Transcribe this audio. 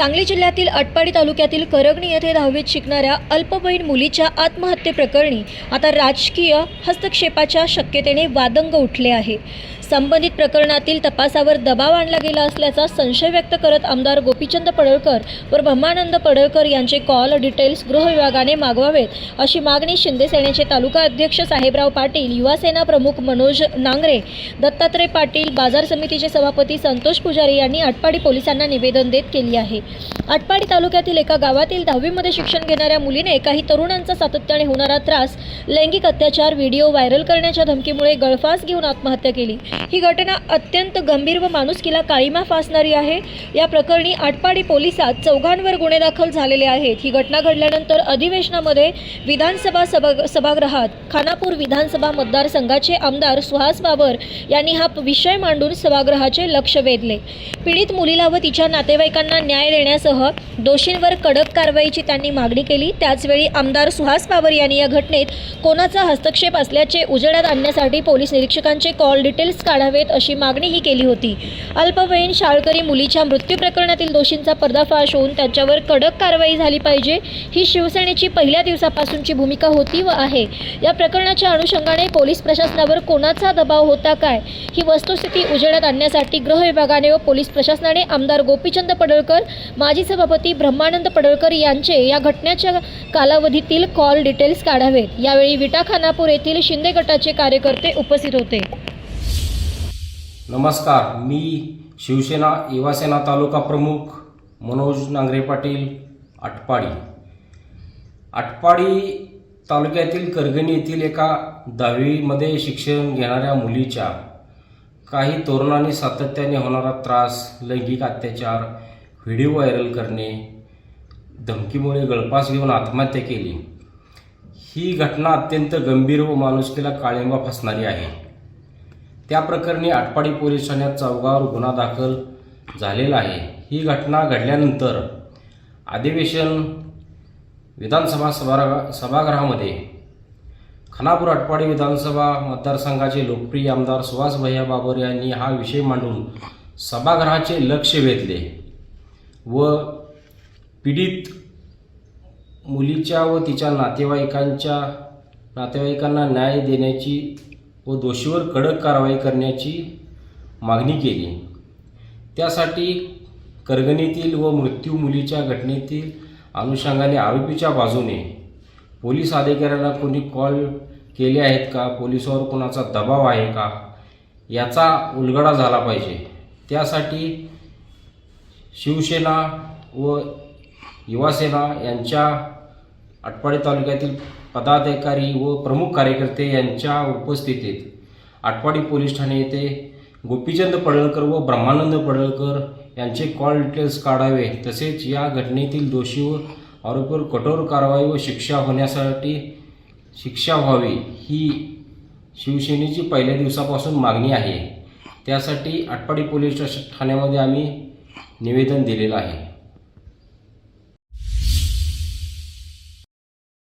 सांगली जिल्ह्यातील अटपाडी तालुक्यातील करगणी येथे दहावीत शिकणाऱ्या अल्पवयीन मुलीच्या आत्महत्येप्रकरणी आता राजकीय हस्तक्षेपाच्या शक्यतेने वादंग उठले आहे. संबंधित प्रकरणातील तपासावर दबाव आणला गेला असल्याचा संशय व्यक्त करत आमदार गोपीचंद पडळकर व ब्रह्मानंद पडळकर यांचे कॉल डिटेल्स गृह विभागाने मागवावेत अशी मागणी शिंदे सेनेचे तालुका अध्यक्ष साहेबराव पाटील युवासेना प्रमुख मनोज नांगरे दत्तात्रय पाटील बाजार समितीचे सभापती संतोष पुजारी यांनी आटपाडी पोलिसांना निवेदन देत केली आहे. आटपाडी तालुक्यातील एका गावातील दहावीमध्ये शिक्षण घेणाऱ्या मुलीने काही तरुणांचा सातत्याने होणारा त्रास लैंगिक अत्याचार व्हिडिओ व्हायरल करण्याच्या धमकीमुळे गळफास घेऊन आत्महत्या केली. ही घटना अत्यंत गंभीर व माणुसकीला काळीमा फासणारी आहे. या प्रकरणी आटपाडी पोलिसात चौघांवर गुन्हे दाखल झालेले आहेत. ही घटना घडल्यानंतर अधिवेशनामध्ये विधानसभा सभा सभागृहात खानापूर विधानसभा मतदारसंघाचे आमदार सुहास बाबर यांनी हा विषय मांडून सभागृहाचे लक्ष वेधले. पीडित मुलीला व तिच्या नातेवाईकांना न्याय देण्यासह दोषींवर कडक कारवाईची त्यांनी मागणी केली. त्याचवेळी आमदार सुहास पावर यांनी या घटनेत कोणाचा हस्तक्षेप असल्याचे उजेडात आणण्यासाठी पोलीस निरीक्षकांचे कॉल डिटेल्स काढावेत अशी मागणीही केली होती. अल्पवयीन शाळकरी मुलीच्या मृत्यू प्रकरणातील दोषींचा पर्दाफाश होऊन त्यांच्यावर कडक कारवाई झाली पाहिजे. ही शिवसेनेची पहिल्या दिवसापासूनची भूमिका होती व आहे. या प्रकरणाच्या अनुषंगाने पोलीस प्रशासनावर कोणाचा दबाव होता काय? ही वस्तुस्थिती उजेडात आणण्यासाठी गृह विभागाने व पोलीस प्रशासनाने आमदार गोपीचंद पडळकर माजी सभापती ब्रह्मानंद पडळकर यांचे या घटनेच्या कालावधीतील कॉल डिटेल्स काढावेत. यावेळी विटा खानापूर येथील शिंदे गटाचे कार्यकर्ते उपस्थित होते. नमस्कार मी शिवसेना युवासेना तालुका प्रमुख मनोज नांगरे पाटील आटपाडी. आटपाडी तालुक्यातील करगणी येथील एका दहावीमध्ये शिक्षण घेणाऱ्या मुलीच्या काही तरुणांनी सातत्याने होणारा त्रास लैंगिक अत्याचार व्हिडिओ व्हायरल करणे धमकीमुळे गळपास घेऊन आत्महत्या केली. ही घटना अत्यंत गंभीर व माणुसकीला काळिंबा फसणारी आहे. त्या प्रकरणी आटपाडी पोलीस ठाण्यात चौघावर गुन्हा दाखल झालेला आहे. ही घटना घडल्यानंतर अधिवेशन विधानसभा सभा सभागृहामध्ये खानापूर आटपाडी विधानसभा मतदारसंघाचे लोकप्रिय आमदार सुहास भैया बाबर यांनी हा विषय मांडून सभागृहाचे लक्ष वेधले. व पीडित मुलीच्या व तिच्या नातेवाईकांच्या नातेवाईकांना न्याय देण्याची व दोषीवर कडक कारवाई करण्याची मागणी केली. त्यासाठी करगणीतील व मृत्यू मुलीच्या घटनेतील अनुषंगाने आरोपीच्या बाजूने पोलीस अधिकाऱ्यांना कोणी कॉल केले आहेत का? पोलिसावर कोणाचा दबाव आहे का? याचा उलगडा झाला पाहिजे. त्यासाठी शिवसेना व युवासेना यांच्या आटपाडी तालुक्यातील पदाधिकारी व प्रमुख कार्यकर्ते यांच्या उपस्थितीत आटपाडी पोलीस ठाणे येथे गोपीचंद पडळकर व ब्रह्मानंद पडळकर यांचे कॉल डिटेल्स काढावे तसेच या घटनेतील दोषी व आरोपीवर कठोर कारवाई व शिक्षा होण्यासाठी शिक्षा व्हावी ही शिवसेनेची पहिल्या दिवसापासून मागणी आहे. त्यासाठी आटपाडी पोलीस स्टेशन ठाण्यामध्ये आम्ही निवेदन दिलेलं आहे.